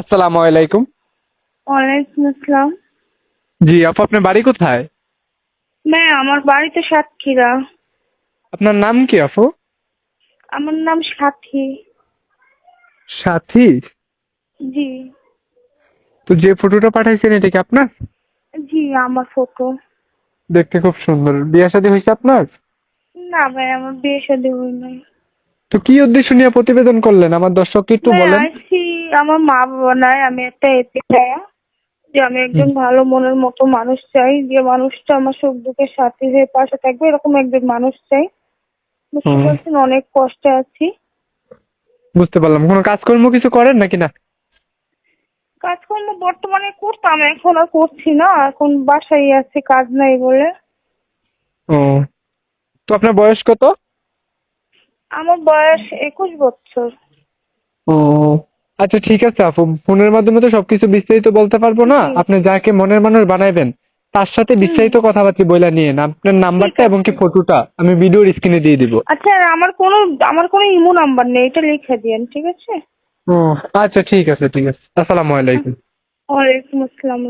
আসসালামু আলাইকুম। ওয়ালাইকুম আসসালাম। জি আপু আপনার বাড়ি কোথায়? ম্যাম আমার বাড়ি তো সাতক্ষীরা। আপনার নাম কি আপু? আমার নাম সাথী। সাথী? জি। তো যে ফটোটা পাঠাইছেন এটা কি আপনার? জি আমার ফটো। দেখতে খুব সুন্দর। বিয়ে শাদী হয়েছে আপনার? না ভাই আমার বিয়ে শাদী হয় নাই তো কি উদ্দেশ্য নিয়ে প্রতিবেদন করলেন? আমার দর্শককে একটু ভাই, বলেন। আমার মা বাবা নাই আমি একটা এতে চাই যে আমি একজন ভালো মনের মতো মানুষ চাই যে মানুষটা আমার সুখ দুঃখের সাথে হয়ে পাশে থাকবে এরকম একজন মানুষ চাই। বুঝতে পারছেন অনেক কষ্টে আছি। বুঝতে পারলাম। কোনো কাজকর্ম কিছু করেন নাকি না? কাজকর্ম বর্তমানে করতাম এখন আর করছি না এখন বাসায় আছি কাজ নাই বলে। ও তো আপনার বয়স কত? আমার বয়স একুশ বছর। ও আচ্ছা ঠিক আছে আপু। ফোনের মাধ্যমে তো সবকিছু বিস্তারিত বলতে পারব না। আপনি যাকে মনের মানুষ বানাইবেন তার সাথে বিস্তারিত কথাবার্তা বইলা নিয়ে আপনার নাম্বারটা এবং কি ফটোটা আমি ভিডিওর স্ক্রিনে দিয়ে দিব। আচ্ছা আমার কোনো আমার কোনো ইমো নাম্বার নেই এটা লিখে দেন ঠিক আছে? ও আচ্ছা ঠিক আছে ঠিক আছে। আসসালামু আলাইকুম। ওয়ালাইকুম আসসালাম।